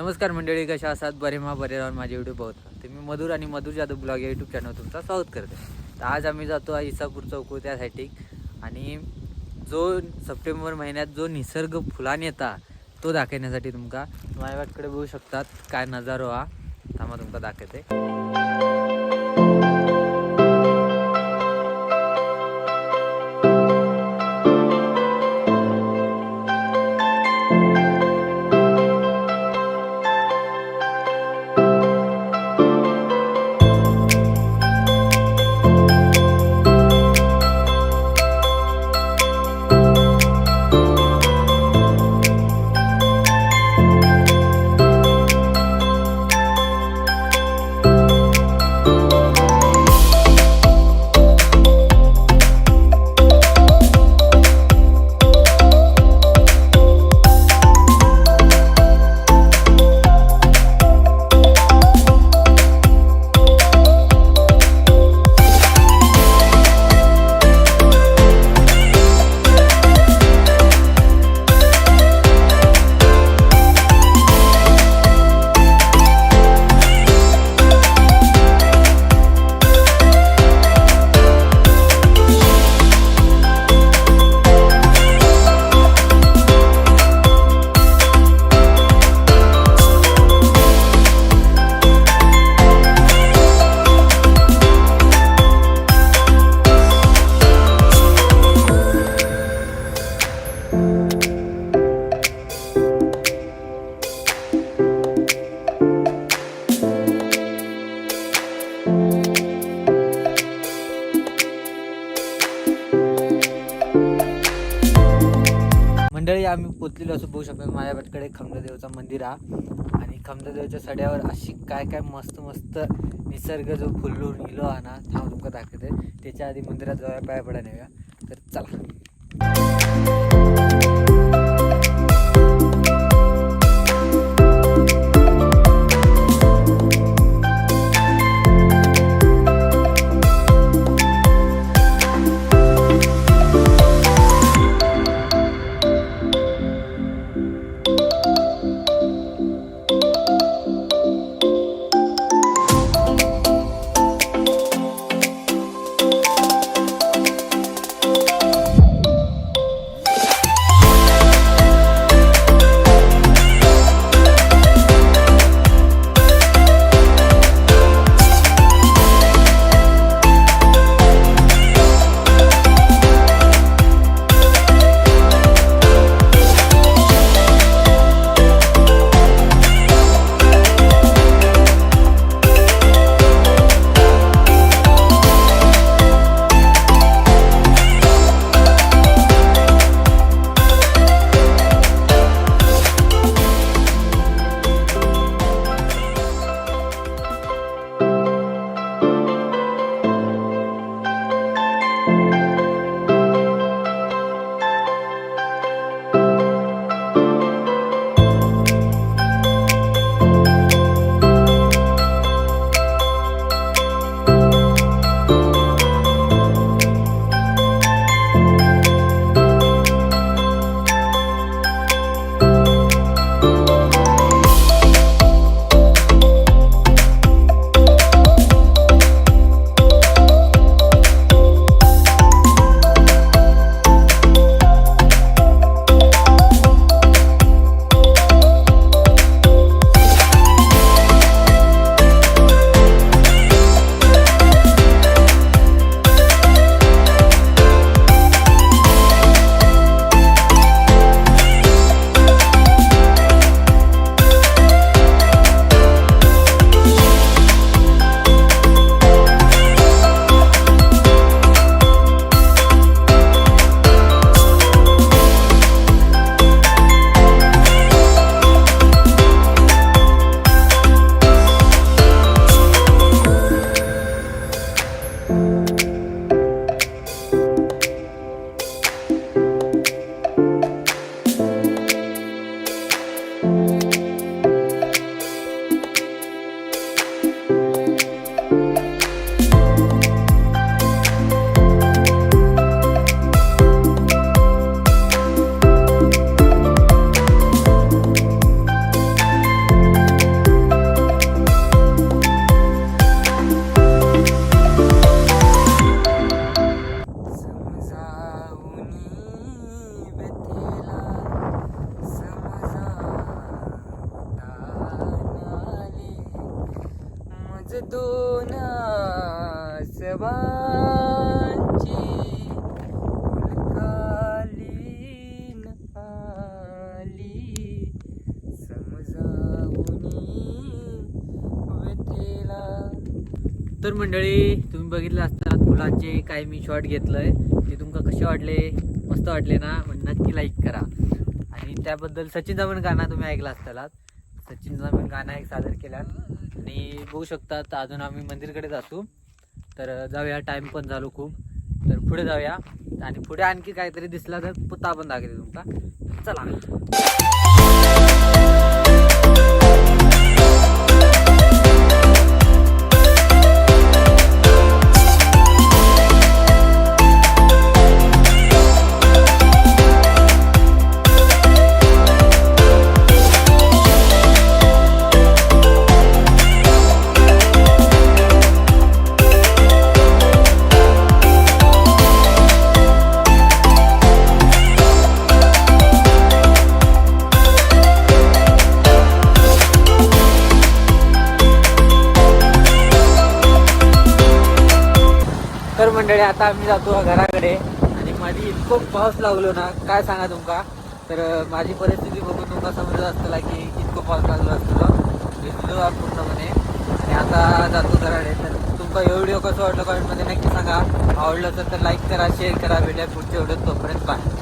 नमस्कार मंडळी कशा असतात बरे मा बरे राहून माझे व्हिडिओ बघत तर मी मधुर आणि मधुर जाधव ब्लॉग या यूट्यूब चॅनल तुमचा स्वागत करते तर आज आम्ही जातो इसापूर चौकू त्यासाठी आणि जो सप्टेंबर महिन्यात जो निसर्ग फुलान येता तो दाखवण्यासाठी तुमका माझ्या वाटकडे बघू शकतात. काय नजारो हा. थांबा तुमका दाखवते. आम्ही पोचलेलो असं बघू शकतो. माझ्याकडे वाटकडे मंदिर हा. आणि खमदादेवच्या सड्यावर अशी काय काय मस्त मस्त निसर्ग जो फुलून गेलो हा ना थांब तुमका दाखवते. त्याच्या आधी मंदिरात जवळ पाय पडा नेऊया तर चला. आसमांची कालीन आली. समजावुनी व्यथेला. तर मंडळी तुम्ही बघितलं असतात फुलांचे काही मी शॉट घेतलंय. ते तुमका कसे वाटले? मस्त वाटले ना? नक्की लाईक करा. आणि त्याबद्दल सचिनचा पण गाणं तुम्ही ऐकला असतालात सचिनचा पण गाणं एक सादर केला आणि बघू शकतात अजून आम्ही मंदिरकडे जातो. तर जाऊया. टाइम पण झालो खूप. तर पुढे जाऊया. आणि पुढे आणखी काहीतरी दिसला तर पुता पण दाखवते तुमका चला. मंडळी आता आम्ही जातो घराकडे. आणि माझी इतकं पाऊस लागलो ना काय सांगा तुमका? तर माझी परिस्थिती बघून तुमका समजत असतला की इतकं पाऊस लागलो असतो. भिजलो पूर्णपणे आणि आता जातो घराकडे. तर तुमका हे व्हिडिओ कसं वाटलं कमेंटमध्ये नक्की सांगा. आवडलं तर लाईक करा शेअर करा. भेटूया पुढच्या व्हिडिओ तोपर्यंत बाय